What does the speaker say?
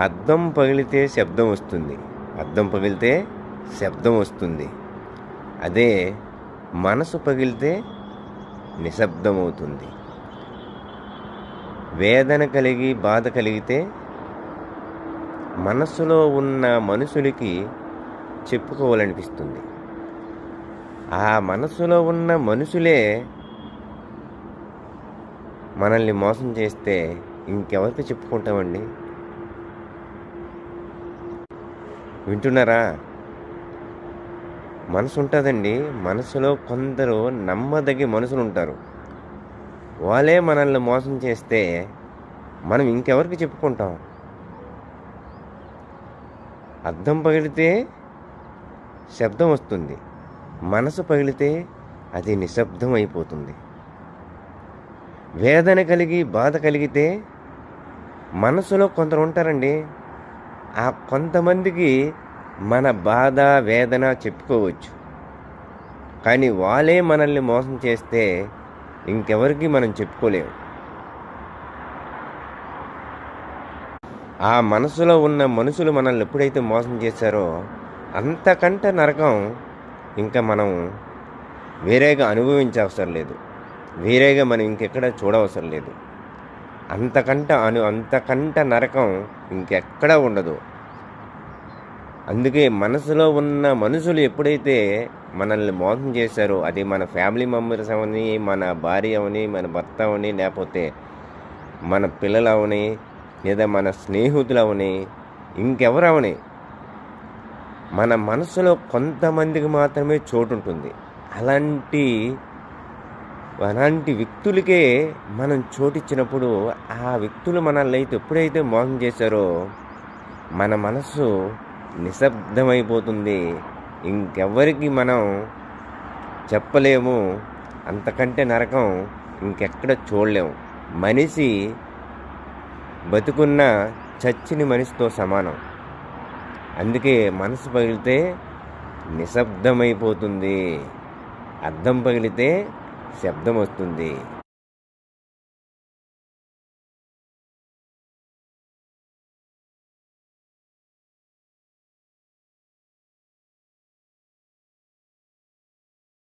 అద్దం పగిలితే శబ్దం వస్తుంది. అద్దం పగిలితే శబ్దం వస్తుంది. అదే మనసు పగిలితే నిశ్శబ్దం అవుతుంది వేదన కలిగి బాధ కలిగితే మనస్సులో ఉన్న మనుషులకి చెప్పుకోవాలనిపిస్తుంది. ఆ మనసులో ఉన్న మనుషులే మనల్ని మోసం చేస్తే ఇంకెవరికి చెప్పుకుంటామండి? వింటున్నారా? మనసు ఉంటుందండి మనసులో కొందరు నమ్మదగి మనుషులు ఉంటారు వాళ్ళే మనల్ని మోసం చేస్తే మనం ఇంకెవరికి చెప్పుకుంటాం? అర్థం పగిలితే శబ్దం వస్తుంది. మనసు పగిలితే అది నిశ్శబ్దం అయిపోతుంది. వేదన కలిగి బాధ కలిగితే మనసులో కొందరు ఉంటారండి. ఆ కొంతమందికి మన బాధ వేదన చెప్పుకోవచ్చు. కానీ వాళ్ళే మనల్ని మోసం చేస్తే ఇంకెవరికి మనం చెప్పుకోలేము. ఆ మనసులో ఉన్న మనుషులు మనల్ని ఎప్పుడైతే మోసం చేశారో అంతకంటే నరకం ఇంకా మనం వేరేగా అనుభవించవసరం లేదు. వేరేగా మనం ఇంకెక్కడ చూడవసరం లేదు. అంతకంట అను అంతకంట నరకం ఇంకెక్కడా ఉండదు. అందుకే మనసులో ఉన్న మనుషులు ఎప్పుడైతే మనల్ని మోసం చేశారో అది మన ఫ్యామిలీ మెంబర్స్ అవని మన భార్య అవని మన భర్త అవని లేకపోతే మన పిల్లలు అవని లేదా మన స్నేహితులు అవని ఇంకెవరు అవని మన మనసులో కొంతమందికి మాత్రమే చోటు ఉంటుంది అలాంటి అలాంటి వ్యక్తులకే మనం చోటిచ్చినప్పుడు ఆ వ్యక్తులు మనల్ని అయితే ఎప్పుడైతే మోసం చేశారో మన మనసు నిశ్శబ్దమైపోతుంది. ఇంకెవ్వరికి మనం చెప్పలేము. అంతకంటే నరకం ఇంకెక్కడ చూడలేము మనిషి బతుకున్న చచ్చిన మనిషితో సమానం. అందుకే మనసు పగిలితే నిశ్శబ్దమైపోతుంది. అర్థం పగిలితే శబ్దం వస్తుంది.